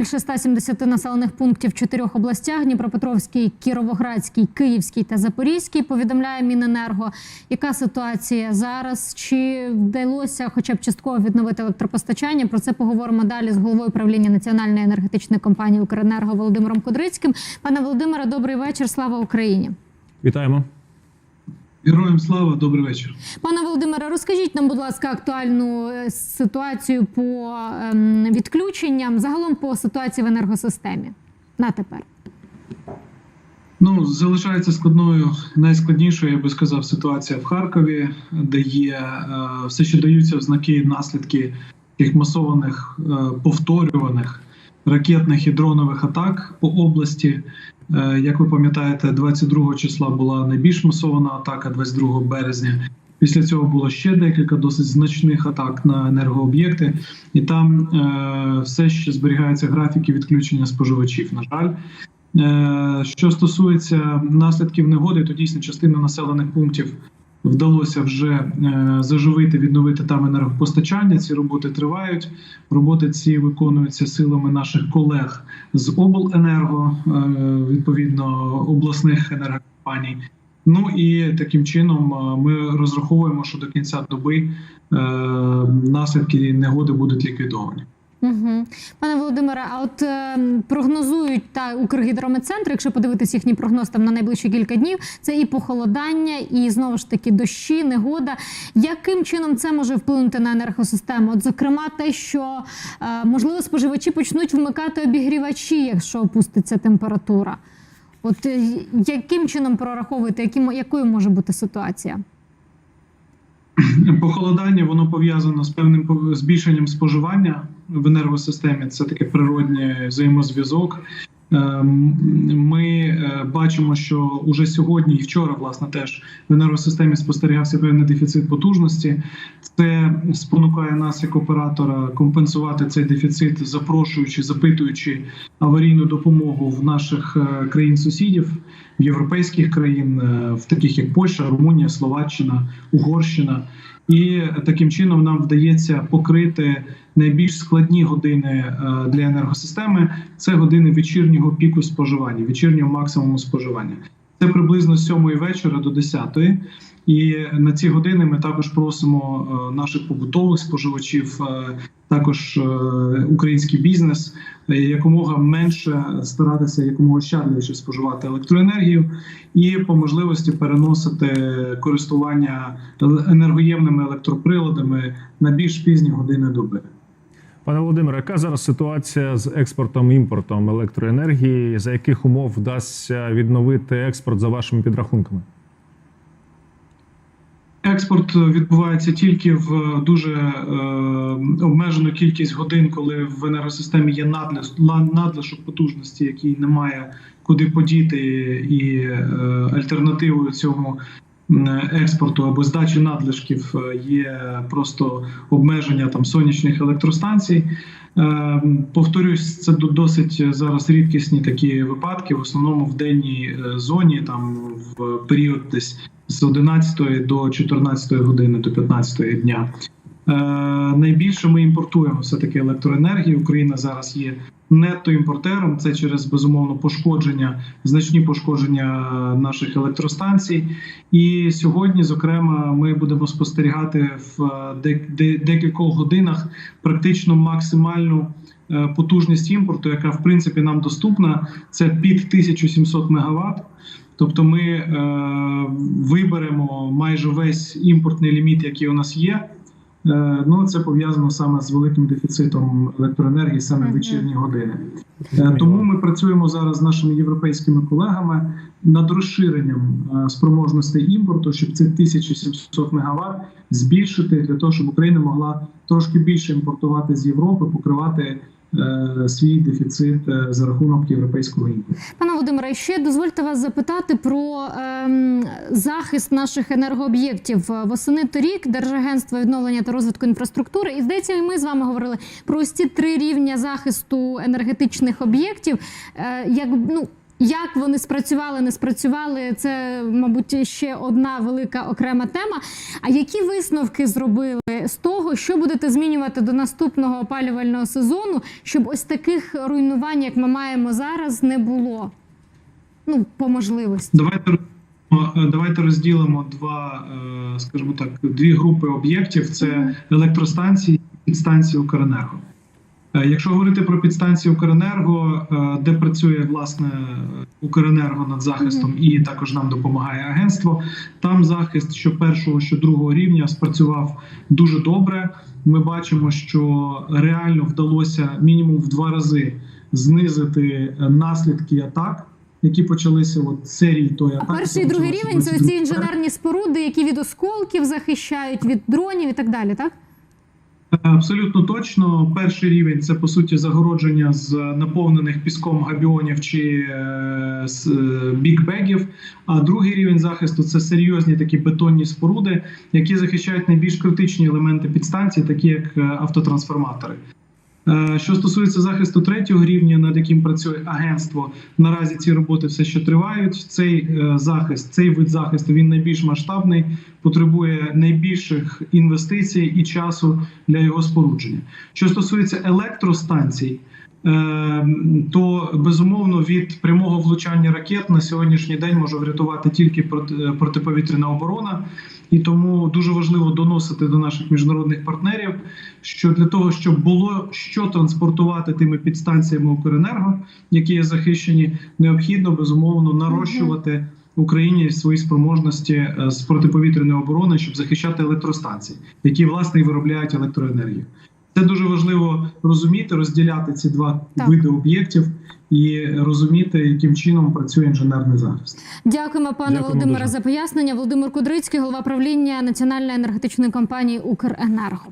Більше 170 населених пунктів в чотирьох областях: Дніпропетровській, Кіровоградській, Київській та Запорізькій. Повідомляє Міненерго. Яка ситуація зараз? Чи вдалося хоча б частково відновити електропостачання? Про це поговоримо далі з головою правління національної енергетичної компанії Укренерго Володимиром Кудрицьким. Пане Володимире, добрий вечір. Слава Україні. Вітаємо. Героям слава, добрий вечір. Пане Володимире, розкажіть нам, будь ласка, актуальну е, ситуацію по ем, відключенням, загалом по ситуації в енергосистемі на тепер. Ну залишається складною, найскладнішою, я би сказав, ситуація в Харкові, де є е, все ще даються ознаки наслідки тих масованих е, повторюваних ракетних і дронових атак по області. Е, як ви пам'ятаєте, 22 числа була найбільш масована атака, 22 березня. Після цього було ще декілька досить значних атак на енергооб'єкти, і там е, все ще зберігаються графіки відключення споживачів. На жаль. Е, Що стосується наслідків негоди, то дійсно частина населених пунктів вдалося вже е, заживити, відновити там енергопостачання. Ці роботи тривають. Роботи ці виконуються силами наших колег з обленерго, е, відповідно обласних енергокомпаній. Ну і таким чином е, ми розраховуємо, що до кінця доби наслідки негоди будуть ліквідовані. Угу. Пане Володимире, а от е, прогнозують та Укргідрометцентр, якщо подивитись їхній прогноз там на найближчі кілька днів, це і похолодання, і знову ж таки дощі, негода. Яким чином це може вплинути на енергосистему? От, зокрема, те, що е, можливо споживачі почнуть вмикати обігрівачі, якщо опуститься температура. От е, яким чином прораховуєте, яким, якою може бути ситуація? Похолодання воно пов'язано з певним збільшенням споживання в енергосистемі. Це таке природній взаємозв'язок. Ем, Ми е, бачимо, що уже сьогодні і вчора, власне, теж в енергосистемі спостерігався певний дефіцит потужності. Це спонукає нас як оператора компенсувати цей дефіцит, запрошуючи, запитуючи аварійну допомогу в наших е, країн-сусідів, в європейських країн, е, в таких як Польща, Румунія, Словаччина, Угорщина. І таким чином нам вдається покрити найбільш складні години для енергосистеми. Це години вечірнього піку споживання, вечірнього максимуму споживання. Це приблизно з 7 вечора до 10. І на ці години ми також просимо е, наших побутових споживачів, е, також е, український бізнес якомога менше старатися якомога щадливіше споживати електроенергію і по можливості переносити користування енергоємними електроприладами на більш пізні години доби. Пане Володимире, яка зараз ситуація з експортом імпортом електроенергії? За яких умов вдасться відновити експорт за вашими підрахунками? Експорт відбувається тільки в дуже е, обмежену кількість годин, коли в енергосистемі є надлиш, надлишок потужності, який немає куди подіти, і е, альтернативою цьому експорту або здачі надлишків е, є просто обмеження там сонячних електростанцій. Е, Повторюсь, це до- досить зараз рідкісні такі випадки, в основному в денній е, зоні, там в період десь з 11 до 14 години до 15 дня. Найбільше ми імпортуємо все таки електроенергії. Україна зараз є нетто-імпортером. Це через безумовно пошкодження, значні пошкодження е, наших електростанцій. І сьогодні, зокрема, ми будемо спостерігати в е, де- де- декількох годинах практично максимальну е, потужність імпорту, яка в принципі нам доступна. Це під 1700 МВт. Тобто ми е, виберемо майже весь імпортний ліміт, який у нас є. Е, ну це пов'язано саме з великим дефіцитом електроенергії саме в вечірні години. Е, тому ми працюємо зараз з нашими європейськими колегами над розширенням е, спроможностей імпорту, щоб цих 1700 МВт збільшити для того, щоб Україна могла трошки більше імпортувати з Європи, покривати свій дефіцит е, за рахунок європейського імпорту. Пане Володимире, ще дозвольте вас запитати про ем, захист наших енергооб'єктів. Восени торік Держагентство відновлення та розвитку інфраструктури, і здається, ми з вами говорили про ось ці три рівня захисту енергетичних об'єктів. Е, як ну Як вони спрацювали, не спрацювали, це, мабуть, ще одна велика окрема тема. А які висновки зробили з того, що будете змінювати до наступного опалювального сезону, щоб ось таких руйнувань, як ми маємо зараз, не було? Ну, по можливості. Давайте е, давайте розділимо два, е, скажімо так, дві групи об'єктів: це електростанції і підстанції Укренерго. Е, Якщо говорити про підстанції Укренерго, е, де працює власне Укренерго над захистом, і також нам допомагає агентство. Там захист що першого, що другого рівня спрацював дуже добре. Ми бачимо, що реально вдалося мінімум в два рази знизити е, наслідки атак. Які почалися от серії тої атаки. перший і другий рівень це 22 ці інженерні споруди, які від осколків захищають, від дронів і так далі, так? Абсолютно точно. Перший рівень це по суті загородження з наповнених піском габіонів чи е, з е, бікбегів. А другий рівень захисту це серйозні такі бетонні споруди, які захищають найбільш критичні елементи підстанції, такі як е, автотрансформатори. Е, Що стосується захисту третього рівня, над яким працює агентство, наразі ці роботи все ще тривають. Цей е, захист, цей вид захисту, він найбільш масштабний, потребує найбільших інвестицій і часу для його спорудження. Що стосується електростанцій, то безумовно від прямого влучання ракет на сьогоднішній день може врятувати тільки е, протиповітряна оборона. І тому дуже важливо доносити до наших міжнародних партнерів, що для того, щоб було що транспортувати тими підстанціями Укренерго, які є захищені, необхідно безумовно нарощувати Україні свої спроможності е, з протиповітряної оборони, щоб захищати електростанції, які власне і виробляють електроенергію. Це дуже важливо розуміти, розділяти ці два Так. види об'єктів і розуміти, яким чином працює інженерний захист. Дякуємо, пане Дякуємо Володимире, дуже. за пояснення. Володимир Кудрицький, голова правління Національної енергетичної компанії Укренерго.